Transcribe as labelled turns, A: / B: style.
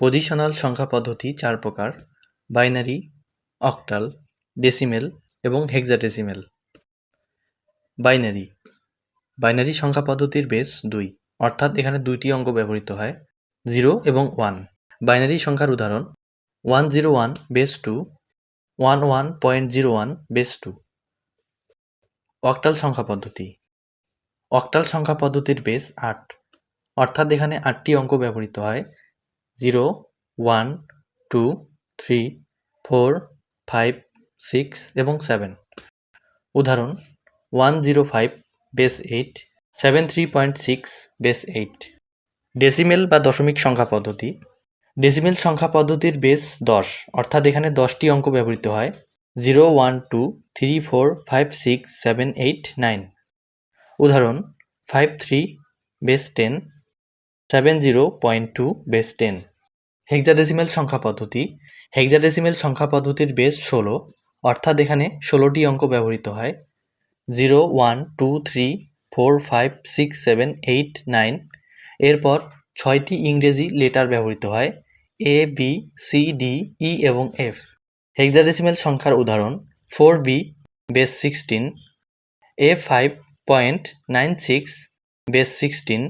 A: Positional সংখ্যা পদ্ধতি চার প্রকার, বাইনারি, অক্টাল, ডেসিমেল এবং হেক্সাডেসিমেল। বাইনারি। বাইনারি সংখ্যা পদ্ধতির বেস দুই, অর্থাৎ এখানে দুইটি অঙ্ক ব্যবহৃত হয়, জিরো এবং ওয়ান। বাইনারি সংখ্যার উদাহরণ, one zero one base two, one one point zero one base two. Octal সংখ্যা পদ্ধতি। অক্টাল সংখ্যা পদ্ধতির বেস আট, অর্থাৎ এখানে আটটি অঙ্ক ব্যবহৃত হয় zero, one, two, three, four, five, six এবং সেভেন। উদাহরণ, one zero five, base eight, seven three point six, base eight. Decimal বা দশমিক সংখ্যা পদ্ধতি। ডেসিমেল সংখ্যা পদ্ধতির বেস দশ, অর্থাৎ এখানে দশটি অঙ্ক ব্যবহৃত হয়। Zero, one, two, three, four, five, six, seven, eight, nine. উদাহরণ, five three, base ten seven zero point two base ten. Hexadecimal সংখ্যা পদ্ধতি। হেক্সাডেসিমেল সংখ্যা পদ্ধতির বেস ষোলো, অর্থাৎ এখানে ষোলোটি অঙ্ক ব্যবহৃত হয়। Zero, one, two, three, four, five, six, seven, eight, nine. এরপর ছয়টি ইংরেজি লেটার ব্যবহৃত হয়, A, B, C, D, E এবং এফ। হেক্সাডেসিমেল সংখ্যার উদাহরণ, four B, base sixteen, A, five point nine six, base sixteen